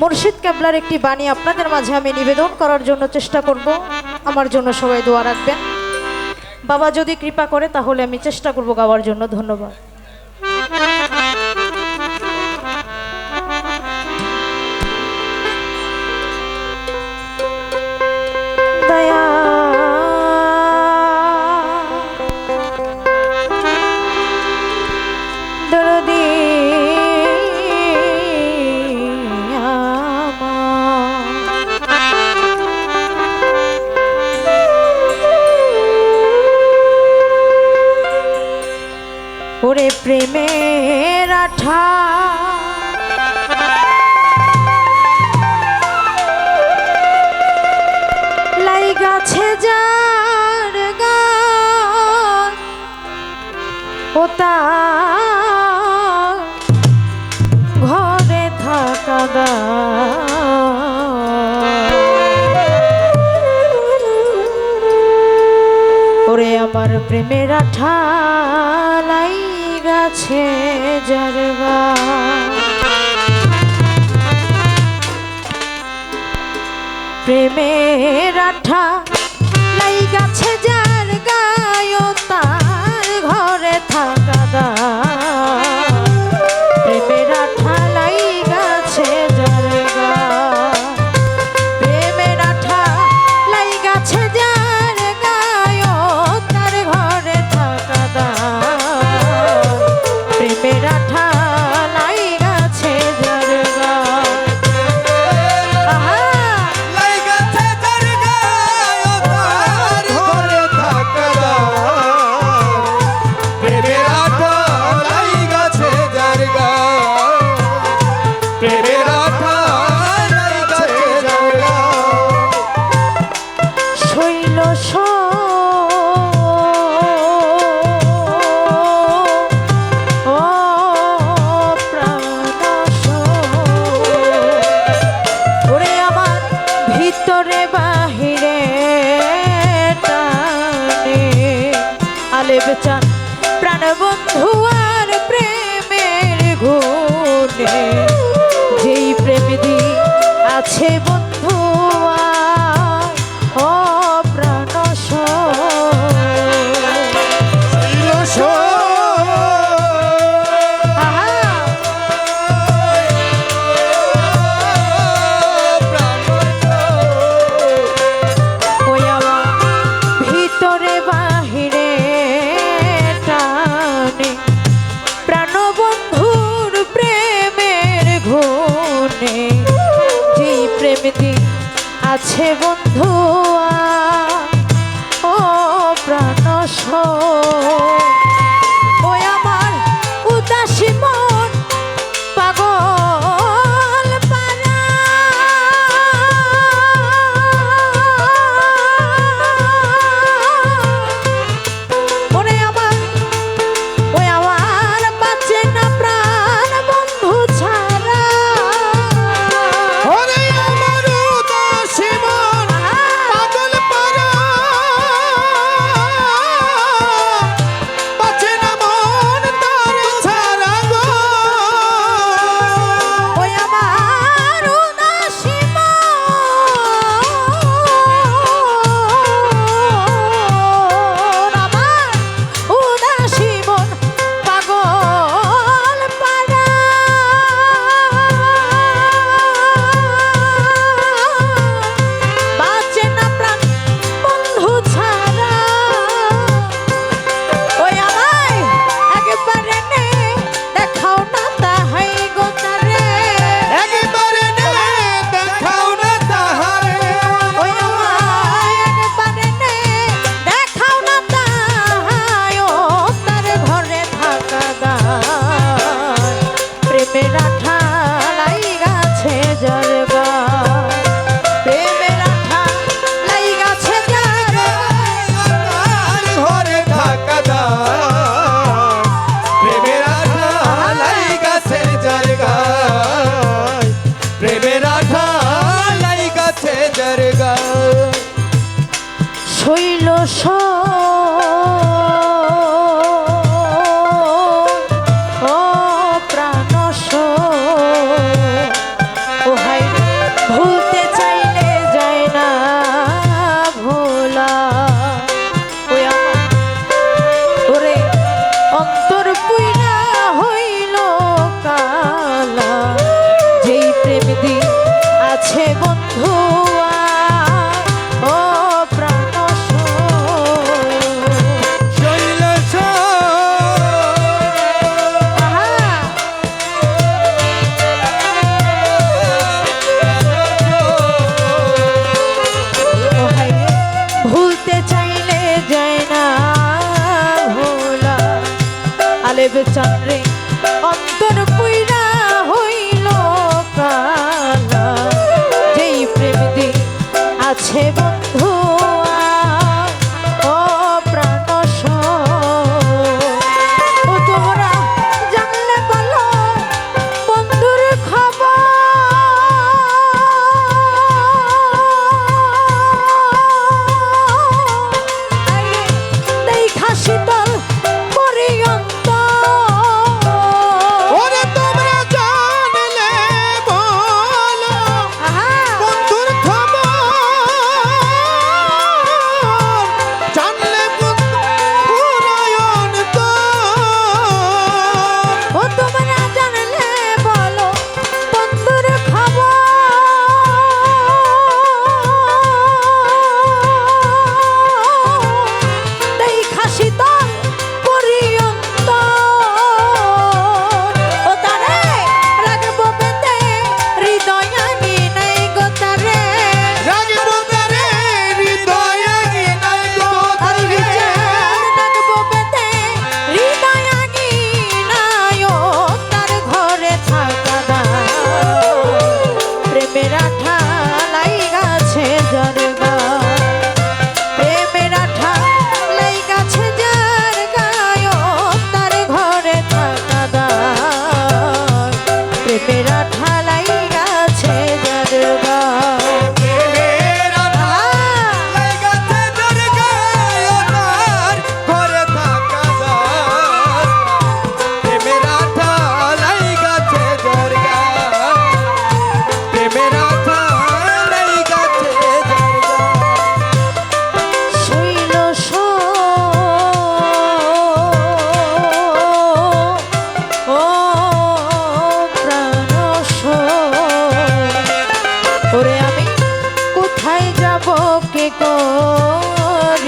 মুর্শিদ কেবলার একটি বাণী আপনাদের মাঝে আমি নিবেদন করার জন্য চেষ্টা করব। আমার জন্য সবাই দোয়া রাখবেন। বাবা যদি কৃপা করে তাহলে আমি চেষ্টা করব গাওয়ার জন্য। ধন্যবাদ। ওরে প্রেমের আঠা। লাই গাছে যার গান, ও তার ঘরে থাকা ওরে আমার প্রেমের আঠালাই গাছে জরবা প্রেমের আঠা লাই গাছে যার চান প্রাণ আছে সব kaybedeceğim ওরে আমি কোথায় যাব কে করিব